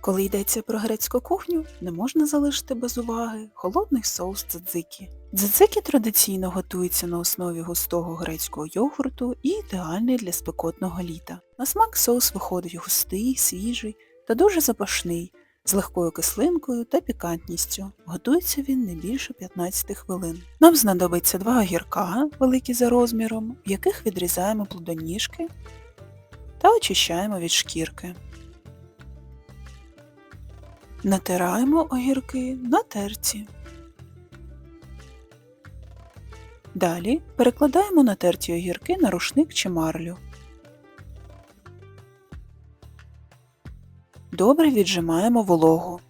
Коли йдеться про грецьку кухню, не можна залишити без уваги холодний соус дзадзики. Дзадзики традиційно готується на основі густого грецького йогурту і ідеальний для спекотного літа. На смак соус виходить густий, свіжий та дуже запашний, з легкою кислинкою та пікантністю. Готується він не більше 15 хвилин. Нам знадобиться два огірка, великі за розміром, в яких відрізаємо плодоніжки та очищаємо від шкірки. Натираємо огірки на терці. Далі перекладаємо натерті огірки на рушник чи марлю. Добре віджимаємо вологу.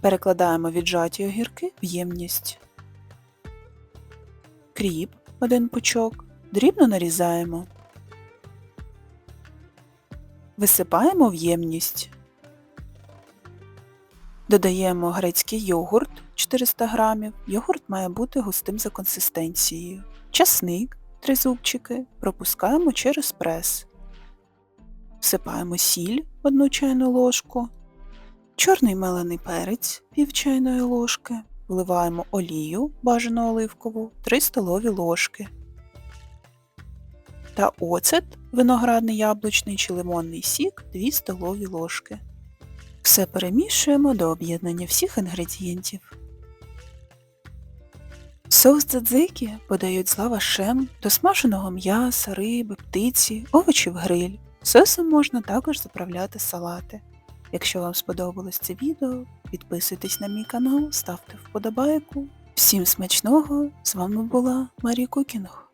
Перекладаємо віджаті огірки в ємність. Кріп один пучок. Дрібно нарізаємо. Висипаємо в ємність. Додаємо грецький йогурт 400 г. Йогурт має бути густим за консистенцією. Часник 3 зубчики пропускаємо через прес. Всипаємо сіль 1 чайну ложку, чорний мелений перець пів чайної ложки, вливаємо олію бажану оливкову 3 столові ложки та оцет, виноградний яблучний чи лимонний сік 2 столові ложки. Все перемішуємо до об'єднання всіх інгредієнтів. Соус дзадзики подають з лавашем до смаженого м'яса, риби, птиці, овочів гриль. Соусом можна також заправляти салати. Якщо вам сподобалось це відео, підписуйтесь на мій канал, ставте вподобайку. Всім смачного! З вами була Марія Кукінг.